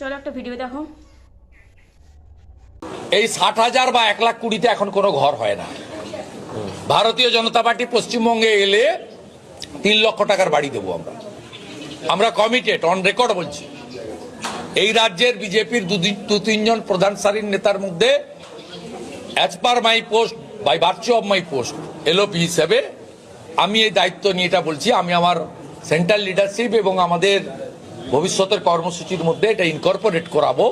চলো একটা ভিডিও দেখো। এই ষাট হাজার বা এক লাখ কুড়িতে এখন কোনো ঘর হয় না। ভারতীয় জনতা পার্টি পশ্চিমবঙ্গে এলে তিন লক্ষ টাকার বাড়ি দেবো আমরা। আমরা কমিটেড অন রেকর্ড বলছি। এই রাজ্যের বিজেপির দু তিনজন প্রধান সারির নেতার মধ্যে as per my post by virtue of my post LOP হিসেবে, আমি এই দায়িত্ব নিয়ে এটা বলছি। আমি আমার সেন্ট্রাল লিডারশিপ এবং আমাদের ভবিষ্যতের কর্মসূচির মধ্যে এটা ইনকর্পোরেট করাবো।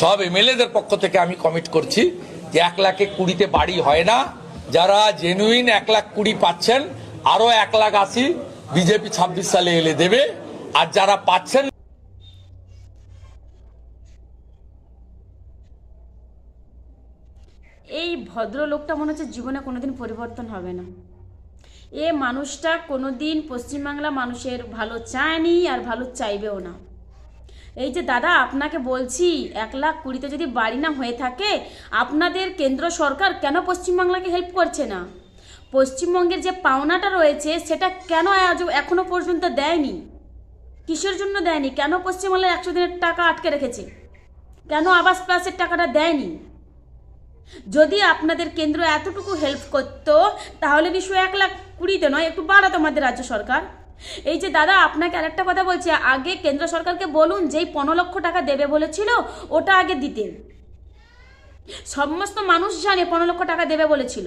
সব এমএলএদের পক্ষ থেকে আমি কমিট করছি যে এক লাখে কুড়িতে বাড়ি হয় না। যারা জেনুইন এক লাখ কুড়ি পাচ্ছেন, আরও এক লাখ আশি বিজেপি ছাব্বিশ সালে এলে দেবে। আর যারা পাচ্ছেন এই ভদ্রলোকটা মনে হচ্ছে জীবনে কোনোদিন পরিবর্তন হবে না। এ মানুষটা কোনো দিন পশ্চিমবাংলা মানুষের ভালো চায়নি আর ভালো চাইবেও না। এই যে দাদা, আপনাকে বলছি, এক লাখ কুড়িতে যদি বাড়ি না হয়ে থাকে, আপনাদের কেন্দ্র সরকার কেন পশ্চিমবাংলাকে হেল্প করছে না? পশ্চিমবঙ্গের যে পাওনাটা রয়েছে, সেটা কেন আজ এখনও পর্যন্ত দেয়নি? কিসের জন্য দেয়নি? কেন পশ্চিমবাংলার একশো দিনের টাকা আটকে রেখেছে? কেন আবাস প্লাসের টাকাটা দেয়নি? যদি আপনাদের কেন্দ্র এতটুকু হেল্প করতো, তাহলে নিশ্চয়ই এক লাখ কুড়িতে নয়, একটু বাড়াতো আমাদের রাজ্য সরকার। এই যে দাদা, আপনাকে আরেকটা কথা বলছি, আগে কেন্দ্র সরকারকে বলুন যেই পনেরো লক্ষ টাকা দেবে বলেছিল, ওটা আগে দিতে। সমস্ত মানুষ জানে পনেরো লক্ষ টাকা দেবে বলেছিল।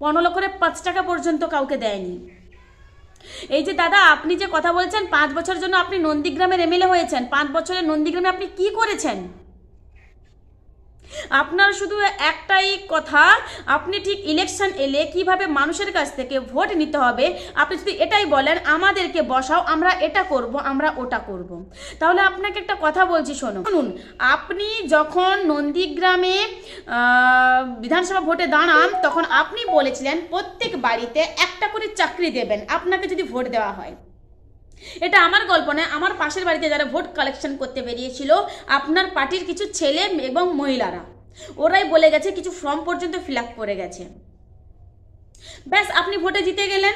পনেরো লক্ষের পাঁচ টাকা পর্যন্ত কাউকে দেয়নি। এই যে দাদা, আপনি যে কথা বলছেন, পাঁচ বছরের জন্য আপনি নন্দীগ্রামের এমএলএ হয়েছেন, পাঁচ বছরের নন্দীগ্রামে আপনি কি করেছেন? আপনার শুধু একটাই কথা, আপনি ঠিক ইলেকশন এলে কীভাবে মানুষের কাছ থেকে ভোট নিতে হবে? আপনি যদি এটাই বলেন, আমাদেরকে বসাও, আমরা এটা করব, আমরা ওটা করব। তাহলে আপনাকে একটা কথা বলছি, শোনো। শুনুন, আপনি যখন নন্দীগ্রামে বিধানসভা ভোটে দাঁড়ান, তখন আপনি বলেছিলেন প্রত্যেক বাড়িতে একটা করে চাকরি দেবেন, আপনাকে যদি ভোট দেওয়া হয়। এটা আমার গল্প নয়, আমার পাশের বাড়িতে যারা ভোট কালেকশন করতে বেরিয়েছিল, আপনার পার্টির কিছু ছেলে এবং মহিলারা। ওরাই বলে গেছে কিছু ফর্ম পর্যন্ত ফিল করে গেছে। ব্যাস, আপনি ভোটে জিতে গেলেন,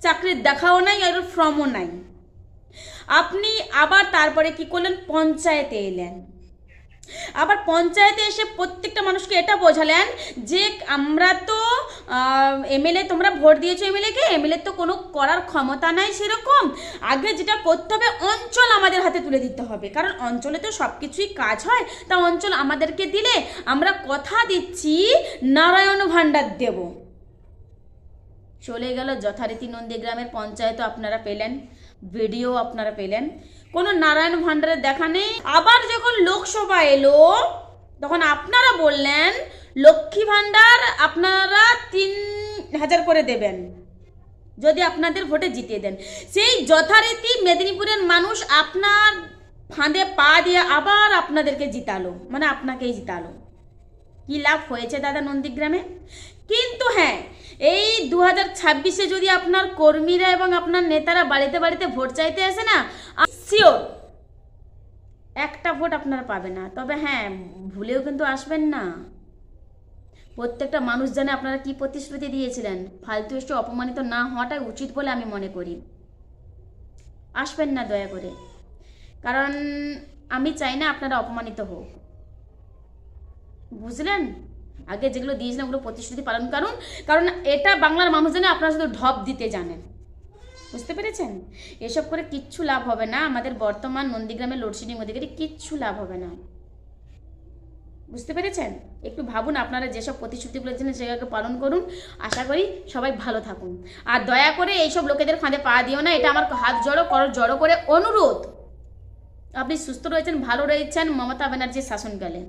চাকরির দেখাও নাই আর ফর্মও নাই। আপনি আবার তারপরে কি করলেন? পঞ্চায়েতে এলেন। আবার পঞ্চায়েতে এসে প্রত্যেকটা মানুষকে এটা বোঝালেন যে আমরা তো এমএলএ তোমরা ভোট দিয়েছ এমএলএকে? এমএলএ তো কোনো করার ক্ষমতা নাই সেরকম। আগে যেটা করতে হবে, অঞ্চল আমাদের হাতে তুলে দিতে হবে। কারণ অঞ্চলে তো সব কিছুই কাজ হয়। তা অঞ্চল আমাদেরকে দিলে আমরা কথা দিচ্ছি, নারায়ণ ভাণ্ডার দেব। চলে গেল যথারীতি নন্দীগ্রামের পঞ্চায়েত, আপনারা পেলেন। ভিডিও আপনারা পেলেন। কোনো নারায়ণ ভাণ্ডারের দেখা নেই। আবার যখন লোকসভা এলো, তখন আপনারা বললেন লক্ষ্মী ভাণ্ডার আপনারা তিন হাজার করে দেবেন। যদি আপনাদের ভোটে জিতিয়ে দেন। সেই যথারীতি মেদিনীপুরের মানুষ আপনার ফাঁদে পা দিয়ে আবার আপনাদেরকে জিতালো। মানে আপনাকেই জিতালো। কি লাভ হয়েছে দাদা নন্দীগ্রামে? কিন্তু হ্যাঁ এই দু হাজার ছাব্বিশে যদি আপনার কর্মীরা এবং আপনার নেতারা বাড়িতে বাড়িতে ভোট চাইতে আসে না শিওর একটা ভোট আপনারা পাবে না। তবে হ্যাঁ ভুলেও কিন্তু আসবেন না। প্রত্যেকটা মানুষ জানে আপনারা কি প্রতিশ্রুতি দিয়েছিলেন। ফালতু এসে অপমানিত না হওয়াটাই উচিত বলে আমি মনে করি। আসবেন না দয়া করে। কারণ আমি চাই না আপনারা অপমানিত হোক। বুঝলেন? আগে যেগুলো দিয়েছিলেন ওগুলো প্রতিশ্রুতি পালন করুন। কারণ এটা বাংলার মানুষ জানে, আপনারা শুধু ঢপ দিতে জানেন। বুঝতে পেরেছেন? এসব করে কিচ্ছু লাভ হবে না। আমাদের বর্তমান নন্দীগ্রামের লোডশেডিং অধিকারী কিচ্ছু লাভ হবে না। বুঝতে পেরেছেন? একটু ভাবুন আপনারা যেসব প্রতিশ্রুতিগুলো দিয়েছেন সেগুলোকে পালন করুন। আশা করি সবাই ভালো থাকুন। আর দয়া করে এইসব লোকেদের ফাঁদে পা দিও না, এটা আমার হাত জড়ো, কর জড়ো করে অনুরোধ। আপনি সুস্থ রয়েছেন, ভালো রয়েছেন, মমতা ব্যানার্জির শাসনকালে।